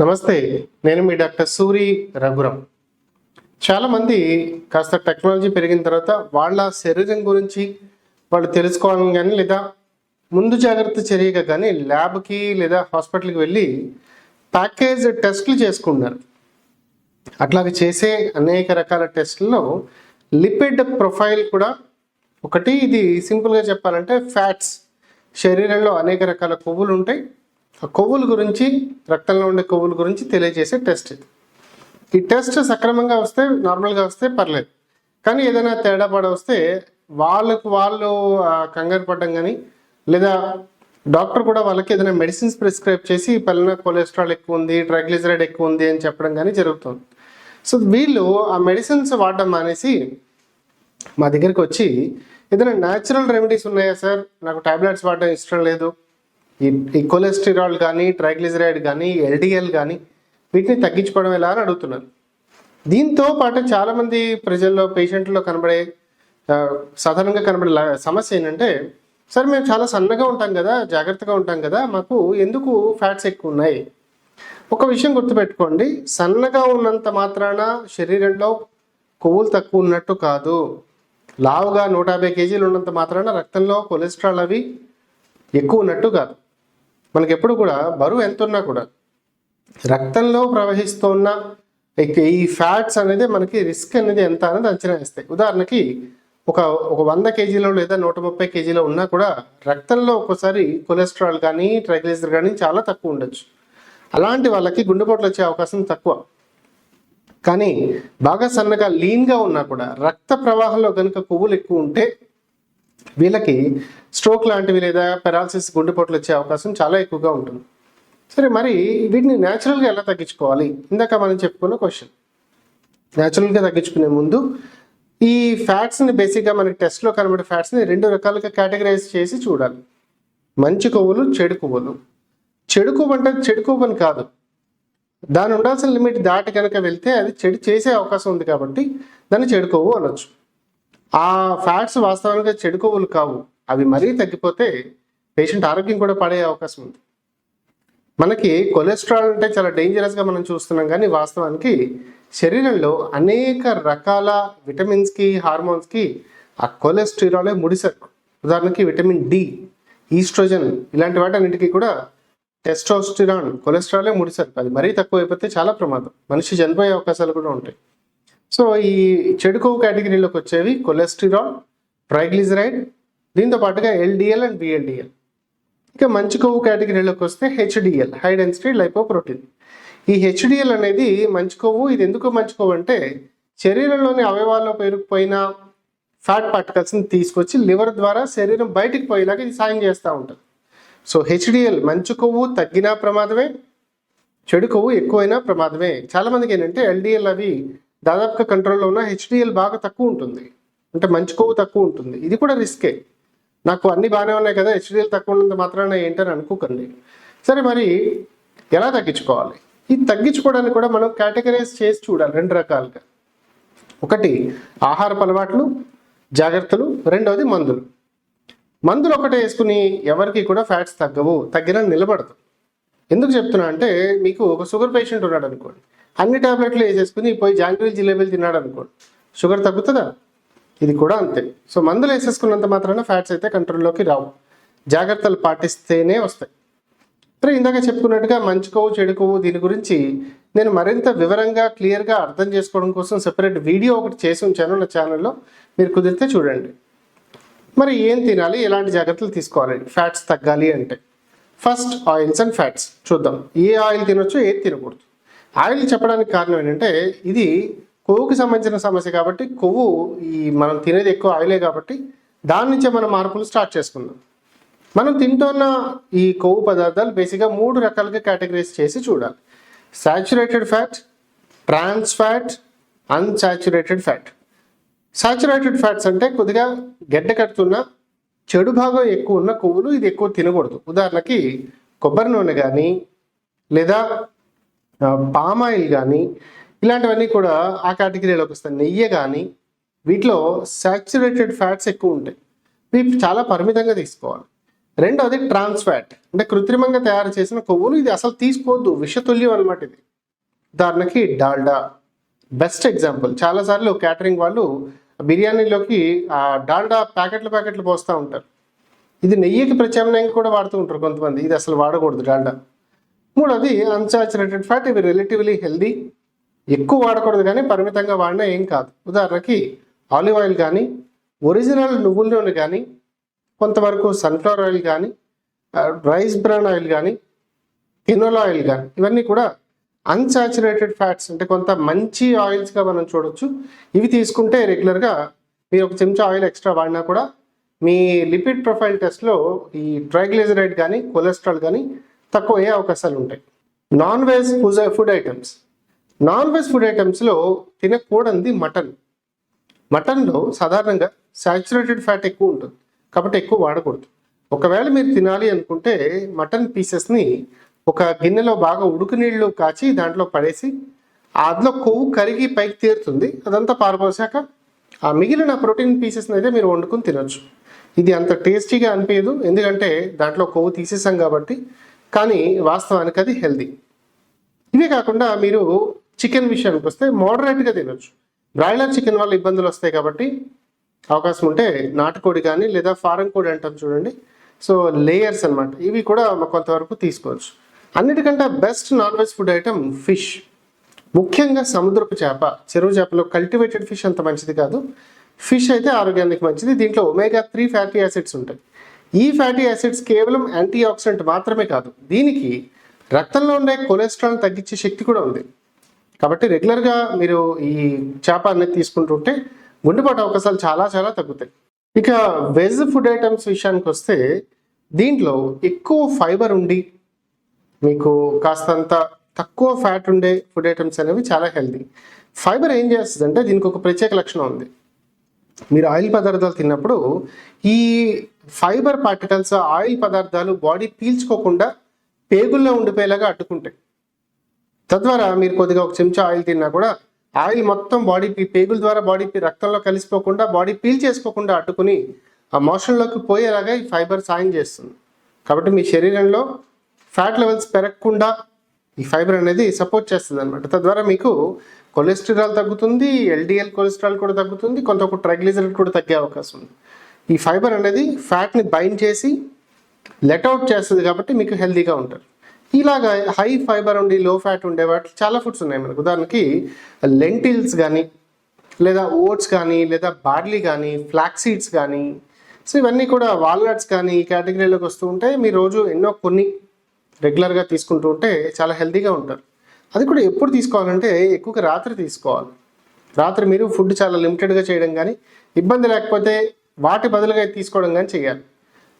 నమస్తే నేను మీ డాక్టర్ సూరి రఘురం చాలామంది కాస్త టెక్నాలజీ పెరిగిన తర్వాత వాళ్ళ శరీరం గురించి వాళ్ళు తెలుసుకోవాలని కానీ లేదా ముందు జాగ్రత్త చర్యగా కానీ ల్యాబ్కి లేదా హాస్పిటల్కి వెళ్ళి ప్యాకేజ్ టెస్ట్లు చేసుకుంటున్నారు. అట్లాగే చేసే అనేక రకాల టెస్టుల్లో లిపిడ్ ప్రొఫైల్ కూడా ఒకటి. ఇది సింపుల్గా చెప్పాలంటే ఫ్యాట్స్. శరీరంలో అనేక రకాల కొవ్వులు ఉంటాయి కొవ్వుల గురించి రక్తంలో ఉండే కొవ్వుల గురించి తెలియజేసే టెస్ట్ ఇది. ఈ టెస్ట్ సక్రమంగా వస్తే నార్మల్గా వస్తే పర్లేదు. కానీ ఏదైనా తేడా పడ వస్తే వాళ్ళకు వాళ్ళు కంగారు పడడం కానీ లేదా డాక్టర్ కూడా వాళ్ళకి ఏదైనా మెడిసిన్స్ ప్రిస్క్రైబ్ చేసి పలానా కొలెస్ట్రాల్ ఎక్కువ ఉంది ట్రైగ్లిజరైడ్ ఎక్కువ ఉంది అని చెప్పడం కానీ జరుగుతుంది. సో వీళ్ళు ఆ మెడిసిన్స్ వాడడం మానేసి మా దగ్గరికి వచ్చి ఏదైనా న్యాచురల్ రెమెడీస్ ఉన్నాయా సార్ నాకు టాబ్లెట్స్ వాడడం ఇష్టం లేదు. ఈ ఈ కొలెస్టిరాల్ కానీ ట్రైగ్లిజరైడ్ కానీ ఎల్డిఎల్ కానీ వీటిని తగ్గించుకోవడం ఎలా అని అడుగుతున్నారు. దీంతో పాటు చాలామంది ప్రజల్లో పేషెంట్లో కనబడే సాధారణంగా కనబడే సమస్య ఏంటంటే సార్ మేము చాలా సన్నగా ఉంటాం కదా జాగ్రత్తగా ఉంటాం కదా మాకు ఎందుకు ఫ్యాట్స్ ఎక్కువ ఉన్నాయి? ఒక విషయం గుర్తుపెట్టుకోండి సన్నగా ఉన్నంత మాత్రాన శరీరంలో కొవ్వులు తక్కువ ఉన్నట్టు కాదు. లావుగా నూట యాభై కేజీలు ఉన్నంత మాత్రాన రక్తంలో కొలెస్ట్రాల్ అవి ఎక్కువ ఉన్నట్టు కాదు. మనకి ఎప్పుడు కూడా బరువు ఎంత ఉన్నా కూడా రక్తంలో ప్రవహిస్తున్న ఈ ఫ్యాట్స్ అనేది మనకి రిస్క్ అనేది ఎంత అనేది అంచనా వేస్తాయి. ఉదాహరణకి ఒక ఒక వంద కేజీలో లేదా నూట ముప్పై కేజీలో ఉన్నా కూడా రక్తంలో ఒక్కోసారి కొలెస్ట్రాల్ కానీ ట్రైగ్లిజర్ కానీ చాలా తక్కువ ఉండొచ్చు. అలాంటి వాళ్ళకి గుండెపోట్లు వచ్చే అవకాశం తక్కువ. కానీ బాగా సన్నగా లీన్గా ఉన్నా కూడా రక్త ప్రవాహంలో కనుక కొవ్వులు ఎక్కువ ఉంటే వీళ్ళకి స్ట్రోక్ లాంటివి లేదా పెరాలసిస్ గుండెపోట్లు వచ్చే అవకాశం చాలా ఎక్కువగా ఉంటుంది. సరే మరి వీటిని న్యాచురల్గా ఎలా తగ్గించుకోవాలి? ఇందాక మనం చెప్పుకున్న క్వశ్చన్ న్యాచురల్గా తగ్గించుకునే ముందు ఈ ఫ్యాట్స్ని బేసిక్గా మనకి టెస్ట్లో కనబడే ఫ్యాట్స్ని రెండు రకాలుగా కేటగరైజ్ చేసి చూడాలి. మంచి కొవ్వులు చెడు కొవ్వులు. చెడు కొవ్వు అంటే చెడు కొవ్వు అని కాదు. దాని ఉండాల్సిన లిమిట్ దాటి కనుక వెళ్తే అది చెడు చేసే అవకాశం ఉంది కాబట్టి దాన్ని చెడు కొవ్వు అనొచ్చు. ఆ ఫ్యాట్స్ వాస్తవానికి చెడు కొవ్వులు కావు. అవి మరీ తగ్గిపోతే పేషెంట్ ఆరోగ్యం కూడా పడే అవకాశం ఉంది. మనకి కొలెస్ట్రాల్ అంటే చాలా డేంజరస్గా మనం చూస్తున్నాం. కానీ వాస్తవానికి శరీరంలో అనేక రకాల విటమిన్స్కి హార్మోన్స్కి ఆ కొలెస్ట్రాలే ముడిసరు ఉదాహరణకి విటమిన్ డి ఈస్ట్రోజన్ ఇలాంటి వాటన్నిటికీ కూడా టెస్టోస్టిరాన్ కొలెస్ట్రాలే ముడిసరు అది మరీ తక్కువ అయిపోతే చాలా ప్రమాదం. మనిషి చనిపోయే అవకాశాలు కూడా ఉంటాయి. సో ఈ చెడు కొవ్వు కేటగిరీలోకి వచ్చేవి కొలెస్ట్రాల్ ట్రైగ్లిజరైడ్ దీంతో పాటుగా ఎల్డిఎల్ అండ్ బిఎల్డిఎల్. ఇంకా మంచి కొవ్వు కేటగిరీలోకి వస్తే హెచ్డిఎల్ హై డెన్సిటీ లైపోప్రోటీన్. ఈ హెచ్డిఎల్ అనేది మంచి కొవ్వు. ఇది ఎందుకు మంచి కొవ్వు అంటే శరీరంలోని అవయవాల్లో పేరుకుపోయిన ఫ్యాట్ పార్టికల్స్ని తీసుకొచ్చి లివర్ ద్వారా శరీరం బయటికి పోయేలాగా ఇది సాయం చేస్తూ ఉంటుంది. సో హెచ్డిఎల్ మంచి కొవ్వు తగ్గినా ప్రమాదమే చెడు కొవ్వు ఎక్కువైనా ప్రమాదమే. చాలామందికి ఏంటంటే ఎల్డిఎల్ అవి దాదాపుగా కంట్రోల్లో ఉన్న హెచ్డిఎల్ బాగా తక్కువ ఉంటుంది. అంటే మంచి కొవ్వు తక్కువ ఉంటుంది. ఇది కూడా రిస్కే నాకు అన్ని బాగానే ఉన్నాయి కదా హెచ్డిఎల్ తక్కువ ఉన్నంత మాత్రాన ఏంటని అనుకోకండి. సరే మరి ఎలా తగ్గించుకోవాలి? ఇది తగ్గించుకోవడానికి కూడా మనం కేటగరైజ్ చేసి చూడాలి రెండు రకాలుగా. ఒకటి ఆహారపు అలవాట్లు జాగ్రత్తలు రెండవది మందులు. మందులు ఒకటే వేసుకుని ఎవరికి కూడా ఫ్యాట్స్ తగ్గవు తగ్గినా నిలబడదు. ఎందుకు చెప్తున్నా అంటే మీకు ఒక షుగర్ పేషెంట్ ఉన్నాడు అనుకోండి అన్ని టాబ్లెట్లు వేసేసుకుని పోయి జాంగ్రీలు జిలేబీలు తిన్నాడు అనుకోండి షుగర్ తగ్గుతుందా? ఇది కూడా అంతే. సో మందులు వేసేసుకున్నంత మాత్రాన ఫ్యాట్స్ అయితే కంట్రోల్లోకి రావు. జాగ్రత్తలు పాటిస్తేనే వస్తాయి. మరి ఇందాక చెప్పుకున్నట్టుగా మంచుకోవు కొవ్వు చెడు కొవ్వు దీని గురించి నేను మరింత వివరంగా క్లియర్గా అర్థం చేసుకోవడం కోసం సెపరేట్ వీడియో ఒకటి చేసి ఉంచాను నా ఛానల్లో మీరు కుదిరితే చూడండి. మరి ఏం తినాలి? ఎలాంటి జాగ్రత్తలు తీసుకోవాలి? ఫ్యాట్స్ తగ్గాలి అంటే. ఫస్ట్ ఆయిల్స్ అండ్ ఫ్యాట్స్ చూద్దాం. ఏ ఆయిల్ తినొచ్చు ఏది తినకూడదు? ఆయిల్ చెప్పడానికి కారణం ఏంటంటే ఇది కొవ్వుకి సంబంధించిన సమస్య కాబట్టి కొవ్వు ఈ మనం తినేది ఎక్కువ ఆయిలే కాబట్టి దాని నుంచే మనం మార్పులు స్టార్ట్ చేసుకుందాం. మనం తింటున్న ఈ కొవ్వు పదార్థాలు బేసిక్గా మూడు రకాలుగా కేటగరైజ్ చేసి చూడాలి. Saturated fat trans fat unsaturated fat. Saturated fats అంటే కొద్దిగా గడ్డ కడుతున్న చెడు భాగం ఎక్కువ ఉన్న కొవ్వులు ఇది ఎక్కువ తినకూడదు. ఉదాహరణకి కొబ్బరి నూనె కానీ లేదా పామ్ ఆయిల్ కానీ ఇలాంటివన్నీ కూడా ఆ కేటగిరీలోకి వస్తాయి. నెయ్యి కానీ వీటిలో సాచురేటెడ్ ఫ్యాట్స్ ఎక్కువ ఉంటాయి. ఇవి చాలా పరిమితంగా తీసుకోవాలి. రెండవది ట్రాన్స్ ఫ్యాట్ అంటే కృత్రిమంగా తయారు చేసిన కొవ్వులు ఇది అసలు తీసుకోవద్దు. విషతుల్యం అనమాట ఇది. ఉదాహరణకి డాల్డా. బెస్ట్ ఎగ్జాంపుల్ చాలాసార్లు క్యాటరింగ్ వాళ్ళు బిర్యానీలోకి ఆ డాల్డా ప్యాకెట్లు ప్యాకెట్లు పోస్తూ ఉంటారు. ఇది నెయ్యికి ప్రత్యామ్నాయంగా కూడా వాడుతూ ఉంటారు కొంతమంది. ఇది అసలు వాడకూడదు డాల్డా. మూడోది అన్సాచురేటెడ్ ఫ్యాట్ ఇవి రిలేటివ్లీ హెల్దీ ఎక్కువ వాడకూడదు కానీ పరిమితంగా వాడినా ఏం కాదు. ఉదాహరణకి ఆలివ్ ఆయిల్ కానీ ఒరిజినల్ నువ్వుల నూనె కానీ కొంతవరకు సన్ఫ్లవర్ ఆయిల్ కానీ రైస్ బ్రాన్ ఆయిల్ కానీ కినోలా ఆయిల్ కానీ ఇవన్నీ కూడా అన్సాచురేటెడ్ ఫ్యాట్స్ అంటే కొంత మంచి ఆయిల్స్గా మనం చూడొచ్చు. ఇవి తీసుకుంటే రెగ్యులర్గా మీరు ఒక చెంచా ఆయిల్ ఎక్స్ట్రా వాడినా కూడా మీ లిపిడ్ ప్రొఫైల్ టెస్ట్లో ఈ ట్రైగ్లిజరైడ్ కానీ కొలెస్ట్రాల్ కానీ తక్కువ అయ్యే అవకాశాలు ఉంటాయి. Non veg food food items. Non veg food ఐటమ్స్లో తినకూడనిది మటన్. మటన్లో సాధారణంగా సాచురేటెడ్ ఫ్యాట్ ఎక్కువ ఉంటుంది. కాబట్టి ఎక్కువ వాడకూడదు. ఒకవేళ మీరు తినాలి అనుకుంటే మటన్ పీసెస్ని ఒక గిన్నెలో బాగా ఉడుకు నీళ్ళు కాచి దాంట్లో పడేసి అందులో కొవ్వు కరిగి పైకి తీరుతుంది. అదంతా పారపోసాక ఆ మిగిలిన ప్రోటీన్ పీసెస్ని అయితే మీరు వండుకొని తినొచ్చు. ఇది అంత టేస్టీగా అనిపించదు. ఎందుకంటే దాంట్లో కొవ్వు తీసేసాం కాబట్టి కానీ వాస్తవానికి అది హెల్దీ ఇవే కాకుండా మీరు చికెన్ విషయానికి వస్తే మోడరేట్గా తినొచ్చు. బ్రాయిలర్ చికెన్ వల్ల ఇబ్బందులు వస్తాయి కాబట్టి అవకాశం ఉంటే నాటుకోడి కానీ లేదా ఫారెన్ కోడి అంటాం చూడండి. సో లేయర్స్ అనమాట ఇవి కూడా కొంతవరకు తీసుకోవచ్చు. అన్నిటికంటే best non veg food item fish ముఖ్యంగా సముద్రపు చేప. చెరువు చేపలో కల్టివేటెడ్ ఫిష్ అంత మంచిది కాదు. ఫిష్ అయితే ఆరోగ్యానికి మంచిది. దీంట్లో ఒమేగా త్రీ ఫ్యాటీ యాసిడ్స్ ఉంటాయి. ఈ ఫ్యాటీ యాసిడ్స్ కేవలం యాంటీ ఆక్సిడెంట్ మాత్రమే కాదు దీనికి రక్తంలో ఉండే కొలెస్ట్రాల్ తగ్గించే శక్తి కూడా ఉంది. కాబట్టి రెగ్యులర్గా మీరు ఈ చేప అనేది తీసుకుంటుంటే గుండెపాటు అవకాశాలు చాలా చాలా తగ్గుతాయి. ఇక వెజ్ ఫుడ్ ఐటమ్స్ విషయానికి వస్తే దీంట్లో ఎక్కువ ఫైబర్ ఉండి మీకు కాస్తంత తక్కువ ఫ్యాట్ ఉండే ఫుడ్ ఐటమ్స్ అనేవి చాలా హెల్తీ ఫైబర్ ఏం చేస్తుందంటే దీనికి ఒక ప్రత్యేక లక్షణం ఉంది. మీరు ఆయిల్ పదార్థాలు తిన్నప్పుడు ఈ ఫైబర్ పార్టికల్స్ ఆయిల్ పదార్థాలు బాడీ పీల్చుకోకుండా పేగుల్లో ఉండిపోయేలాగా అడ్డుకుంటాయి. తద్వారా మీరు కొద్దిగా ఒక చెంచా ఆయిల్ తిన్నా కూడా ఆయిల్ మొత్తం బాడీ పేగుల ద్వారా బాడీ రక్తంలో కలిసిపోకుండా బాడీ పీల్ చేసుకోకుండా అడ్డుకుని ఆ మోషన్లోకి పోయేలాగా ఈ ఫైబర్ సాయం చేస్తుంది. కాబట్టి మీ శరీరంలో ఫ్యాట్ లెవెల్స్ పెరగకుండా ఈ ఫైబర్ అనేది సపోర్ట్ చేస్తుంది అనమాట తద్వారా మీకు కొలెస్ట్రాల్ తగ్గుతుంది ఎల్డిఎల్ కొలెస్ట్రాల్ కూడా తగ్గుతుంది కొంత ఒక ట్రైగ్లిజరైడ్ కూడా తగ్గే అవకాశం ఉంది. ఈ ఫైబర్ అనేది ఫ్యాట్ని బైండ్ చేసి లెట్అవుట్ చేస్తుంది కాబట్టి మీకు హెల్తీగా ఉంటారు ఇలాగా హై ఫైబర్ ఉండి లో ఫ్యాట్ ఉండే వాటి చాలా ఫుడ్స్ ఉన్నాయి మనకు. ఉదాహరణకి లెంటిల్స్ కానీ లేదా ఓట్స్ కానీ లేదా బార్లీ కానీ ఫ్లాక్ సీడ్స్ కానీ సో ఇవన్నీ కూడా వాల్నట్స్ కానీ ఈ కేటగిరీలోకి వస్తూ ఉంటే మీ రోజు ఎన్నో కొన్ని రెగ్యులర్గా తీసుకుంటూ ఉంటే చాలా హెల్తీగా ఉంటారు. అది కూడా ఎప్పుడు తీసుకోవాలంటే ఎక్కువగా రాత్రి తీసుకోవాలి. రాత్రి మీరు ఫుడ్ చాలా లిమిటెడ్గా చేయడం కానీ ఇబ్బంది లేకపోతే వాటి బదులుగా తీసుకోవడం కానీ చేయాలి.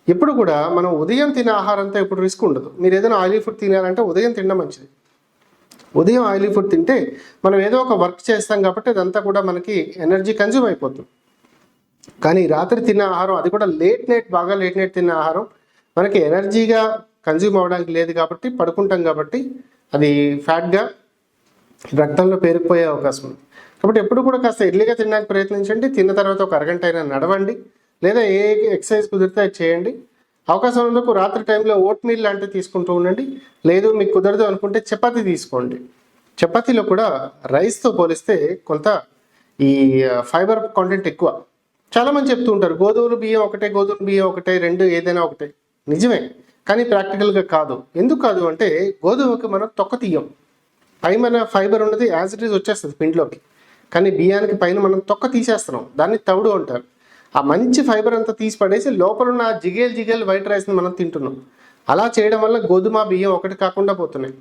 ఎప్పుడు కూడా మనం ఉదయం తినే ఆహారంతో ఎప్పుడు రిస్క్ ఉండదు. మీరు ఏదైనా ఆయిలీ ఫుడ్ తినాలంటే ఉదయం తినడం మంచిది. ఉదయం ఆయిలీ ఫుడ్ తింటే మనం ఏదో ఒక వర్క్ చేస్తాం కాబట్టి అదంతా కూడా మనకి ఎనర్జీ కన్జ్యూమ్ అయిపోతుంది. కానీ రాత్రి తిన్న ఆహారం అది కూడా లేట్ నైట్ బాగా లేట్ నైట్ తిన్న ఆహారం మనకి ఎనర్జీగా కన్జ్యూమ్ అవ్వడానికి లేదు కాబట్టి పడుకుంటాం కాబట్టి అది ఫ్యాట్గా రక్తంలో పేరుకుపోయే అవకాశం ఉంది. కాబట్టి ఎప్పుడు కూడా కాస్త ఎర్లీగా తినడానికి ప్రయత్నించండి. తిన్న తర్వాత ఒక అరగంట అయినా నడవండి. లేదా ఏ ఎక్సర్సైజ్ కుదిరితే అది చేయండి. అవకాశం ఉన్నందుకు రాత్రి టైంలో ఓట్ మీల్ లాంటివి తీసుకుంటూ ఉండండి. లేదు మీకు కుదరదు అనుకుంటే చపాతి తీసుకోండి. చపాతీలో కూడా రైస్తో పోలిస్తే కొంత ఈ ఫైబర్ కాంటెంట్ ఎక్కువ. చాలా మంది చెప్తూ ఉంటారు గోధుమలు బియ్యం ఒకటే గోధుమ బియ్యం ఒకటే రెండు ఏదైనా ఒకటే. నిజమే. కానీ ప్రాక్టికల్గా కాదు. ఎందుకు కాదు అంటే గోధుమకి మనం తొక్క తీయం. పై మన ఫైబర్ ఉన్నది యాజ్ ఇట్ ఈస్ వచ్చేస్తుంది పిండిలోకి. కానీ బియ్యానికి పైన మనం తొక్క తీసేస్తున్నాం. దాన్ని తవుడు అంటారు. ఆ మంచి ఫైబర్ అంతా తీసి పడేసి లోపల ఉన్న జిగేల్ జిగేల్ వైట్ రైస్ని మనం తింటున్నాం. అలా చేయడం వల్ల గోధుమ బియ్యం ఒకటి కాకుండా పోతున్నాయి.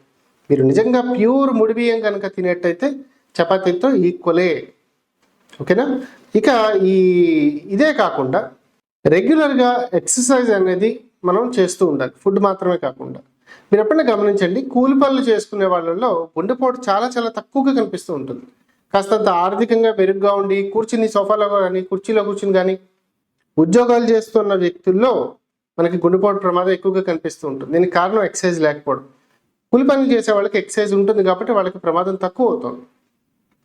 మీరు నిజంగా ప్యూర్ ముడి బియ్యం కనుక తినేట్టయితే చపాతీతో ఈక్వలే. ఓకేనా? ఇక ఈ ఇదే కాకుండా రెగ్యులర్గా ఎక్సర్సైజ్ అనేది మనం చేస్తూ ఉండాలి. ఫుడ్ మాత్రమే కాకుండా. మీరు ఎప్పుడైనా గమనించండి కూలి పనులు చేసుకునే వాళ్ళలో గుండెపోటు చాలా చాలా తక్కువగా కనిపిస్తూ ఉంటుంది. కాస్తంత ఆర్థికంగా మెరుగ్గా ఉండి కూర్చుని సోఫాలో కానీ కుర్చీలో కూర్చుని కానీ ఉద్యోగాలు చేస్తున్న వ్యక్తుల్లో మనకి గుండెపోటు ప్రమాదం ఎక్కువగా కనిపిస్తూ ఉంటుంది. దీనికి కారణం ఎక్సర్సైజ్ లేకపోవడం. కూలి పనులు చేసే వాళ్ళకి ఎక్సైజ్ ఉంటుంది కాబట్టి వాళ్ళకి ప్రమాదం తక్కువ అవుతుంది.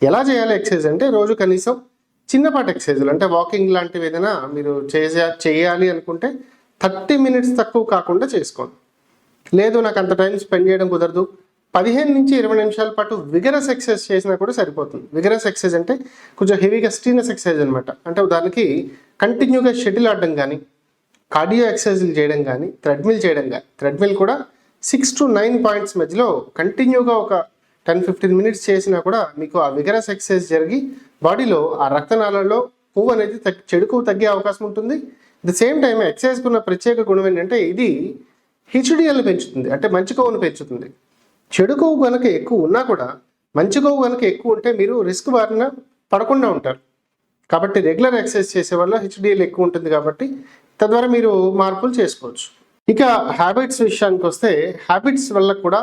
ఎలా చేయాలి ఎక్సర్సైజ్ అంటే రోజు కనీసం చిన్నపాటి ఎక్సర్సైజులు అంటే వాకింగ్ లాంటివి ఏదైనా మీరు చేసే చేయాలి అనుకుంటే థర్టీ మినిట్స్ తక్కువ కాకుండా చేసుకోండి. లేదు నాకు అంత టైం స్పెండ్ చేయడం కుదరదు. పదిహేను నుంచి ఇరవై నిమిషాల పాటు విగరస్ ఎక్సర్సైజ్ చేసినా కూడా సరిపోతుంది. విగరస్ ఎక్సర్సైజ్ అంటే కొంచెం హెవీగా స్టీనస్ ఎక్సర్సైజ్ అనమాట అంటే దానికి కంటిన్యూగా షటిల్ ఆడడం కానీ కార్డియో ఎక్సర్సైజ్లు చేయడం కానీ థ్రెడ్మిల్ చేయడం కానీ థ్రెడ్మిల్ కూడా సిక్స్ టు నైన్ పాయింట్స్ మధ్యలో కంటిన్యూగా ఒక టెన్ ఫిఫ్టీన్ మినిట్స్ చేసినా కూడా మీకు ఆ విగరస్ ఎక్సర్సైజ్ జరిగి బాడీలో ఆ రక్తనాళాల్లో పువ్వు అనేది తగ్గి చెడుకు తగ్గే అవకాశం ఉంటుంది. ది సేమ్ టైం ఎక్సర్సైజ్కి ఉన్న ప్రత్యేక గుణం ఏంటంటే ఇది హెచ్డిఎల్ పెంచుతుంది. అంటే మంచి కొవ్వును పెంచుతుంది. చెడు కొవ్వు కనుక ఎక్కువ ఉన్నా కూడా మంచి కొవ్వు కనుక ఎక్కువ ఉంటే మీరు రిస్క్ బారిన పడకుండా ఉంటారు. కాబట్టి రెగ్యులర్ ఎక్సర్సైజ్ చేసే వల్ల హెచ్డిఎల్ ఎక్కువ ఉంటుంది కాబట్టి తద్వారా మీరు మార్పులు చేసుకోవచ్చు. ఇక హ్యాబిట్స్ విషయానికి వస్తే హ్యాబిట్స్ వల్ల కూడా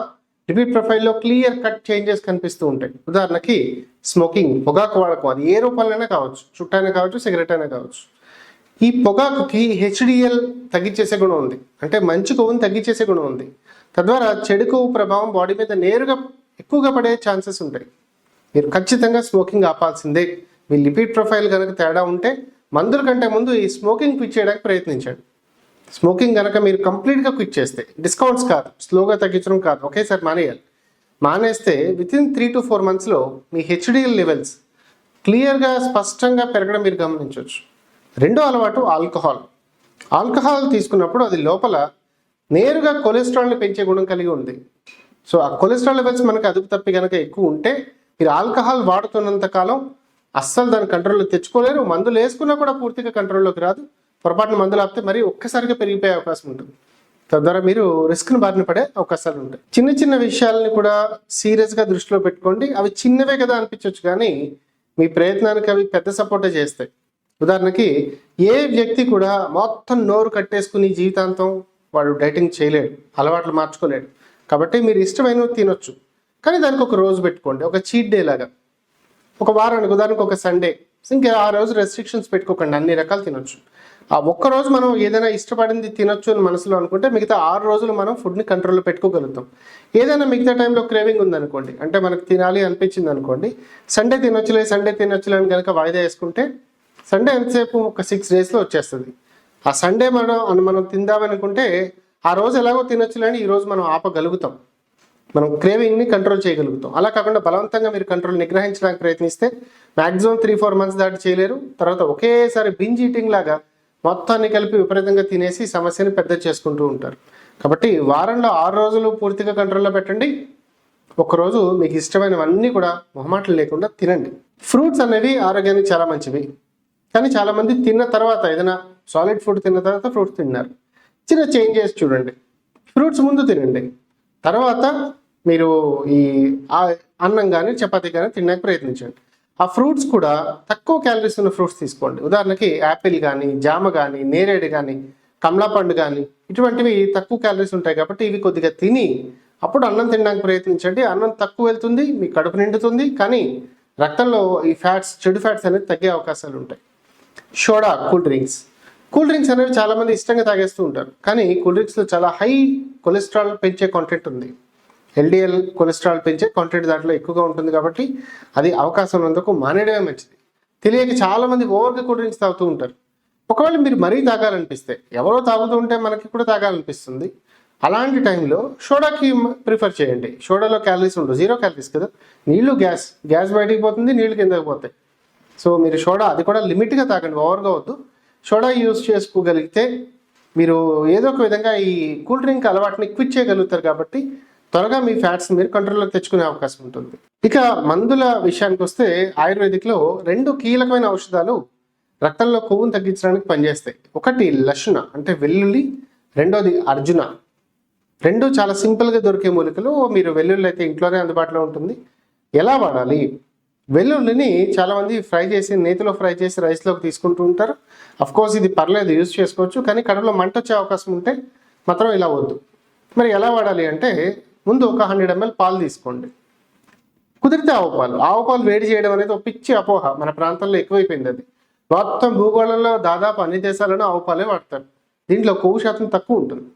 రిపీట్ ప్రొఫైల్లో క్లియర్ కట్ చేంజెస్ కనిపిస్తూ ఉంటాయి. ఉదాహరణకి స్మోకింగ్ పొగాకు వాడకం అది ఏ రూపంలోనే కావచ్చు. చుట్టైనా కావచ్చు సిగరెట్ అయినా కావచ్చు. ఈ పొగాకుకి హెచ్డిఎల్ తగ్గించేసే గుణం ఉంది. అంటే మంచి కొవ్వుని తగ్గించేసే గుణం ఉంది. తద్వారా చెడు కొవ్వు ప్రభావం బాడీ మీద నేరుగా ఎక్కువగా పడే ఛాన్సెస్ ఉంటాయి. మీరు ఖచ్చితంగా స్మోకింగ్ ఆపాల్సిందే. మీ లిపిడ్ ప్రొఫైల్ కనుక తేడా ఉంటే మందుల కంటే ముందు ఈ స్మోకింగ్ క్విట్ చేయడానికి ప్రయత్నించండి. స్మోకింగ్ కనుక మీరు కంప్లీట్గా క్విట్ చేస్తే డిస్కౌంట్స్ కాదు స్లోగా తగ్గించడం కాదు ఒకేసారి మానేయాలి. మానేస్తే within three to four మంత్స్లో మీ హెచ్డిఎల్ లెవెల్స్ క్లియర్గా స్పష్టంగా పెరగడం మీరు గమనించవచ్చు. రెండో అలవాటు ఆల్కహాల్. ఆల్కహాల్ తీసుకున్నప్పుడు అది లోపల నేరుగా కొలెస్ట్రాల్ని పెంచే గుణం కలిగి ఉంది. సో ఆ కొలెస్ట్రాల్ లెవెల్స్ మనకి అదుపు తప్పి కనుక ఎక్కువ ఉంటే మీరు ఆల్కహాల్ వాడుతున్నంత కాలం అస్సలు దాని కంట్రోల్లో తెచ్చుకోలేరు. మందులు వేసుకున్నా కూడా పూర్తిగా కంట్రోల్లోకి రాదు. పొరపాటున మందులు ఆపితే మరీ ఒక్కసారిగా పెరిగిపోయే అవకాశం ఉంటుంది. తద్వారా మీరు రిస్క్ను బారిన పడే అవకాశాలు ఉంటాయి. చిన్న చిన్న విషయాలని కూడా సీరియస్గా దృష్టిలో పెట్టుకోండి. అవి చిన్నవే కదా అనిపించవచ్చు కానీ మీ ప్రయత్నానికి అవి పెద్ద సపోర్టే చేస్తాయి. ఉదాహరణకి ఏ వ్యక్తి కూడా మొత్తం నోరు కట్టేసుకుని జీవితాంతం వాడు డైటింగ్ చేయలేడు అలవాట్లు మార్చుకోలేడు. కాబట్టి మీరు ఇష్టమైనవి తినొచ్చు. కానీ దానికి ఒక రోజు పెట్టుకోండి ఒక చీట్ డే లాగా. ఒక వారానికి ఉదాహరణకు ఒక సండే. ఇంకా ఆ రోజు రెస్ట్రిక్షన్స్ పెట్టుకోకండి అన్ని రకాలు తినొచ్చు. ఆ ఒక్క రోజు మనం ఏదైనా ఇష్టపడింది తినొచ్చు అని మనసులో అనుకుంటే మిగతా ఆరు రోజులు మనం ఫుడ్ని కంట్రోల్లో పెట్టుకోగలుగుతాం. ఏదైనా మిగతా టైంలో క్రేవింగ్ ఉందనుకోండి అంటే మనకు తినాలి అనిపించింది అనుకోండి సండే తినొచ్చులే సండే తినొచ్చులే అని కనుక వాయిదా వేసుకుంటే సండే ఎంతసేపు? ఒక సిక్స్ డేస్లో వచ్చేస్తుంది. ఆ సండే మనం మనం తిందామనుకుంటే ఆ రోజు ఎలాగో తినొచ్చులే ఈరోజు మనం ఆపగలుగుతాం. మనం క్రేవింగ్ని కంట్రోల్ చేయగలుగుతాం. అలా కాకుండా బలవంతంగా మీరు కంట్రోల్ నిగ్రహించడానికి ప్రయత్నిస్తే మ్యాక్సిమం త్రీ ఫోర్ మంత్స్ దాటి చేయలేరు. తర్వాత ఒకేసారి బింజ్ ఈటింగ్ లాగా మొత్తాన్ని కలిపి విపరీతంగా తినేసి సమస్యని పెద్ద చేసుకుంటూ ఉంటారు. కాబట్టి వారంలో ఆరు రోజులు పూర్తిగా కంట్రోల్లో పెట్టండి. ఒకరోజు మీకు ఇష్టమైనవన్నీ కూడా మొహమాటలు లేకుండా తినండి. ఫ్రూట్స్ అనేవి ఆరోగ్యానికి చాలా మంచివి. కానీ చాలామంది తిన్న తర్వాత ఏదైనా సాలిడ్ ఫుడ్ తిన్న తర్వాత ఫ్రూట్స్ తిన్నారు. చిన్న చేంజెస్ చూడండి. ఫ్రూట్స్ ముందు తినండి. తర్వాత మీరు ఈ అన్నం కానీ చపాతీ కానీ తినడానికి ప్రయత్నించండి. ఆ ఫ్రూట్స్ కూడా తక్కువ క్యాలరీస్ ఉన్న ఫ్రూట్స్ తీసుకోండి. ఉదాహరణకి యాపిల్ కానీ జామ కానీ నేరేడు కానీ కమలాపండు కానీ ఇటువంటివి తక్కువ క్యాలరీస్ ఉంటాయి కాబట్టి ఇవి కొద్దిగా తిని అప్పుడు అన్నం తినడానికి ప్రయత్నించండి. అన్నం తక్కువ వెళ్తుంది మీ కడుపు నిండుతుంది కానీ రక్తంలో ఈ ఫ్యాట్స్ చెడు ఫ్యాట్స్ అనేది తగ్గే అవకాశాలు ఉంటాయి. Soda cool drinks. Cool drinks అనేవి చాలామంది ఇష్టంగా తాగేస్తూ ఉంటారు. కానీ కూల్ డ్రింక్స్లో చాలా హై కొలెస్ట్రాల్ పెంచే కాంటెంట్ ఉంది. ఎల్డిఎల్ కొలెస్ట్రాల్ పెంచే కాంటెంట్ దాంట్లో ఎక్కువగా ఉంటుంది కాబట్టి అది అవకాశం ఉన్నందుకు మానేయడమే మంచిది. తెలియక చాలామంది ఓవర్గా కూల్ డ్రింక్స్ తాగుతూ ఉంటారు. ఒకవేళ మీరు మరీ తాగాలనిపిస్తే ఎవరో తాగుతూ ఉంటే మనకి కూడా తాగాలనిపిస్తుంది. అలాంటి టైంలో సోడాకి ప్రిఫర్ చేయండి. సోడాలో క్యాలరీస్ ఉండవు. జీరో క్యాలరీస్ కదా. నీళ్ళు గ్యాస్ గ్యాస్ బయటికి పోతుంది నీళ్ళు కిందకి పోతాయి. సో మీరు సోడా అది కూడా లిమిట్గా తాగండి ఓవర్గా వద్దు. సోడా యూస్ చేసుకోగలిగితే మీరు ఏదో ఒక విధంగా ఈ కూల్ డ్రింక్ అలవాటుని క్విట్ చేయగలుగుతారు కాబట్టి త్వరగా మీ ఫ్యాట్స్ మీరు కంట్రోల్లోకి తెచ్చుకునే అవకాశం ఉంటుంది. ఇక మందుల విషయానికి వస్తే ఆయుర్వేదిక్లో రెండు కీలకమైన ఔషధాలు రక్తంలో కొవ్వును తగ్గించడానికి పనిచేస్తాయి. ఒకటి లక్షణ అంటే వెల్లుల్లి రెండోది అర్జున. రెండు చాలా సింపుల్గా దొరికే మూలికలు మీరు వెల్లుల్లి అయితే ఇంట్లోనే అందుబాటులో ఉంటుంది. ఎలా వాడాలి? వెల్లుల్లిని చాలామంది ఫ్రై చేసి నేతిలో ఫ్రై చేసి రైస్లోకి తీసుకుంటూ ఉంటారు. అఫ్ కోర్స్ ఇది పర్లేదు యూజ్ చేసుకోవచ్చు కానీ కడుపులో మంట వచ్చే అవకాశం ఉంటే మాత్రం ఇలా వద్దు. మరి ఎలా వాడాలి అంటే ముందు ఒక హండ్రెడ్ ఎంఎల్ పాలు తీసుకోండి. కుదిరితే ఆవు పాలు. ఆవు పాలు వేడి చేయడం అనేది ఒక పిచ్చి అపోహ. మన ప్రాంతంలో ఎక్కువైపోయింది అది. మొత్తం భూగోళంలో దాదాపు అన్ని దేశాలను ఆవు పాలే వాడతారు. దీంట్లో కొవ్వు శాతం తక్కువ ఉంటుంది.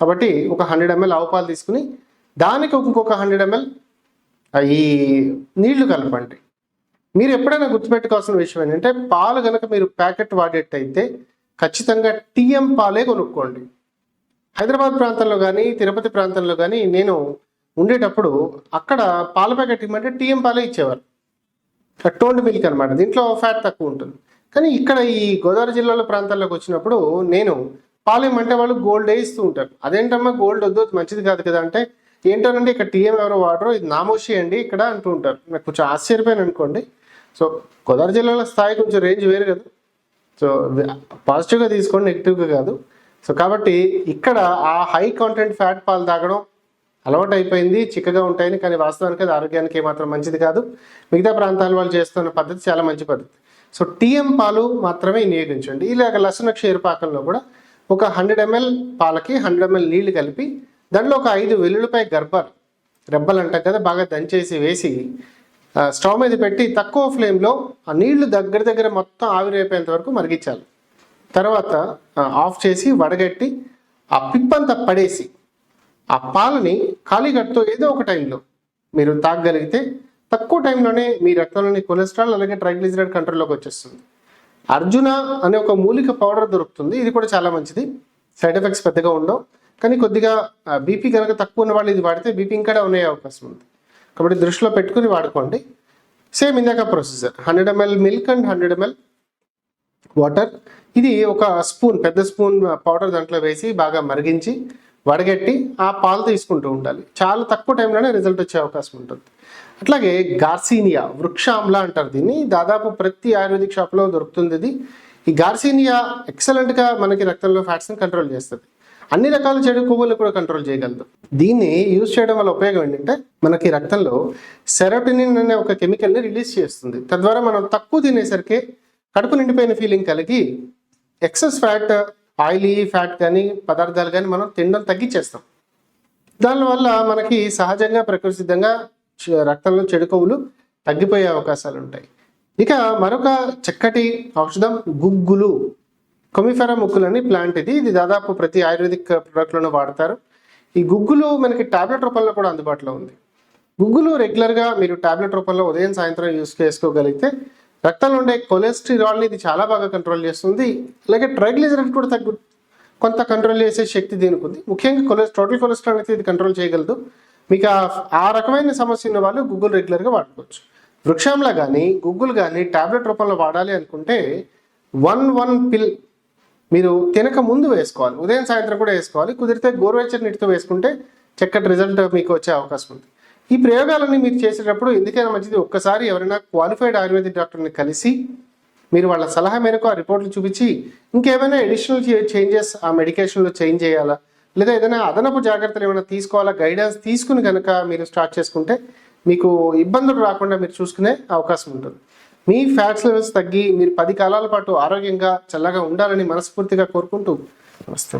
కాబట్టి ఒక హండ్రెడ్ ఎంఎల్ ఆవు పాలు తీసుకుని దానికి ఇంకొక హండ్రెడ్ ఎంఎల్ ఈ నీళ్ళు కలపండి. మీరు ఎప్పుడైనా గుర్తుపెట్టుకోవాల్సిన విషయం ఏంటంటే పాలు కనుక మీరు ప్యాకెట్ వాడేటైతే ఖచ్చితంగా టీఎం పాలే కొనుక్కోండి. హైదరాబాద్ ప్రాంతంలో కానీ తిరుపతి ప్రాంతంలో కానీ నేను ఉండేటప్పుడు అక్కడ పాల ప్యాకెట్ ఇవ్వమంటే టీఎం పాలే ఇచ్చేవారు. టోల్డ్ మిల్క్ అనమాట దీంట్లో ఫ్యాట్ తక్కువ ఉంటుంది. కానీ ఇక్కడ ఈ గోదావరి జిల్లాలో ప్రాంతాల్లోకి వచ్చినప్పుడు నేను పాలు ఇమ్మంటే వాళ్ళు గోల్డ్ ఇస్తూ ఉంటారు. అదేంటమ్మా గోల్డ్ వద్దు అది మంచిది కాదు కదా అంటే ఏంటోనండి ఇక్కడ టీఎం ఎవరో వాడరు ఇది నామోషి అండి ఇక్కడ అంటూ ఉంటారు. నాకు కొంచెం ఆశ్చర్యపోయాను అనుకోండి. సో గోదావరి జిల్లాలో స్థాయి కొంచెం రేంజ్ వేరు కదా. సో పాజిటివ్గా తీసుకోండి నెగిటివ్గా కాదు. సో కాబట్టి ఇక్కడ ఆ హై కాంటెంట్ ఫ్యాట్ పాలు తాగడం అలవాటు అయిపోయింది చిక్కగా ఉంటాయని కానీ వాస్తవానికి అది ఆరోగ్యానికి ఏమాత్రం మంచిది కాదు. మిగతా ప్రాంతాల వాళ్ళు చేస్తున్న పద్ధతి చాలా మంచి పద్ధతి. సో టీఎం పాలు మాత్రమే వినియోగించండి. ఇలాగ లసన క్షీరపాకంలో కూడా ఒక హండ్రెడ్ ఎంఎల్ పాలకి హండ్రెడ్ ఎంఎల్ నీళ్ళు కలిపి దాంట్లో ఒక ఐదు వెల్లుల్లిపాయ గర్భాలు రెబ్బలు అంటాం కదా బాగా దంచేసి వేసి స్టవ్ మీద పెట్టి తక్కువ ఫ్లేమ్లో ఆ నీళ్ళు దగ్గర దగ్గర మొత్తం ఆవిరైపోయేంత వరకు మరిగించాలి. తర్వాత ఆఫ్ చేసి వడగట్టి ఆ పిప్పంతా పడేసి ఆ పాలని ఖాళీగట్టుతో ఏదో ఒక టైంలో మీరు తాగగలిగితే తక్కువ టైంలోనే మీ రక్తంలోని కొలెస్ట్రాల్ అలాగే ట్రైగ్లిజరైడ్ కంట్రోల్లోకి వచ్చేస్తుంది. అర్జున అనే ఒక మూలిక పౌడర్ దొరుకుతుంది. ఇది కూడా చాలా మంచిది. సైడ్ ఎఫెక్ట్స్ పెద్దగా ఉండవు. కానీ కొద్దిగా బీపీ కనుక తక్కువ ఉన్న వాళ్ళు ఇది వాడితే బీపీ ఇంకా డౌన్ అయ్యే అవకాశం ఉంది. కాబట్టి దృష్టిలో పెట్టుకుని వాడుకోండి. సేమ్ ఇందాక procedure hundred ml milk and hundred ml water ఇది ఒక స్పూన్ పెద్ద స్పూన్ పౌడర్ దాంట్లో వేసి బాగా మరిగించి వడగట్టి ఆ పాలు తీసుకుంటూ ఉండాలి. చాలా తక్కువ టైంలోనే రిజల్ట్ వచ్చే అవకాశం ఉంటుంది. అట్లాగే గార్సీనియా వృక్షాంల అంటారు దీన్ని. దాదాపు ప్రతి ఆయుర్వేదిక్ షాప్లో దొరుకుతుంది ఇది. ఈ గార్సీనియా ఎక్సలెంట్గా మనకి రక్తంలో ఫ్యాట్స్ని కంట్రోల్ చేస్తుంది. అన్ని రకాల చెడు కొవ్వులు కూడా కంట్రోల్ చేయగలదు. దీన్ని యూజ్ చేయడం వల్ల ఉపయోగం ఏంటంటే మనకి రక్తంలో సెరోటినిన్ అనే ఒక కెమికల్ని రిలీజ్ చేస్తుంది. తద్వారా మనం తక్కువ తినేసరికి కడుపు నిండిపోయిన ఫీలింగ్ కలిగి ఎక్సెస్ ఫ్యాట్ ఆయిలీ ఫ్యాట్ కానీ పదార్థాలు కానీ మనం తినడం తగ్గించేస్తాం. దానివల్ల మనకి సహజంగా ప్రకృతి సిద్ధంగా రక్తంలో చెడు కొవ్వులు తగ్గిపోయే అవకాశాలు ఉంటాయి ఇక మరొక చక్కటి ఔషధం గుగ్గులు. కొమిఫెరా ముక్కులని ప్లాంట్ ఇది. ఇది దాదాపు ప్రతి ఆయుర్వేదిక్ ప్రొడక్ట్లోనూ వాడతారు. ఈ గుగ్గులు మనకి టాబ్లెట్ రూపంలో కూడా అందుబాటులో ఉంది. గుగ్గులు రెగ్యులర్గా మీరు టాబ్లెట్ రూపంలో ఉదయం సాయంత్రం యూస్ చేసుకోగలిగితే రక్తంలో ఉండే కొలెస్ట్రాల్ని ఇది చాలా బాగా కంట్రోల్ చేస్తుంది. అలాగే ట్రైగ్లిజరైడ్ కూడా తగ్గు కొంత కంట్రోల్ చేసే శక్తి దీనికి ఉంది. ముఖ్యంగా కొలెస్ టోటల్ కొలెస్ట్రాల్ అయితే ఇది కంట్రోల్ చేయగలదు. మీకు ఆ- ఆ రకమైన సమస్య ఉన్న వాళ్ళు గుగ్గులు రెగ్యులర్గా వాడుకోవచ్చు. వృక్షంలో కానీ గుగ్గులు కానీ టాబ్లెట్ రూపంలో వాడాలి అనుకుంటే వన్ వన్ పిల్ మీరు తినక ముందు వేసుకోవాలి. ఉదయం సాయంత్రం కూడా వేసుకోవాలి. కుదిరితే గోరువెచ్చని నీటితో వేసుకుంటే చక్కటి రిజల్ట్ మీకు వచ్చే అవకాశం ఉంది. ఈ ప్రయోగాలన్నీ మీరు చేసేటప్పుడు ఎందుకైనా మంచిది ఒక్కసారి ఎవరైనా క్వాలిఫైడ్ ఆయుర్వేదిక్ డాక్టర్ని కలిసి మీరు వాళ్ళ సలహా మేరకు ఆ రిపోర్ట్లు చూపించి ఇంకేమైనా అడిషనల్ చేంజెస్ ఆ మెడికేషన్లో చేంజ్ చేయాలా? లేదా ఏదైనా అదనపు జాగ్రత్తలు ఏమైనా తీసుకోవాలా? గైడెన్స్ తీసుకుని కనుక మీరు స్టార్ట్ చేసుకుంటే మీకు ఇబ్బందులు రాకుండా మీరు చూసుకునే అవకాశం ఉంటుంది. మీ ఫ్యాట్స్ లెవెల్స్ తగ్గి మీరు పది కాలాల పాటు ఆరోగ్యంగా చల్లగా ఉండాలని మనస్ఫూర్తిగా కోరుకుంటూ నమస్తే.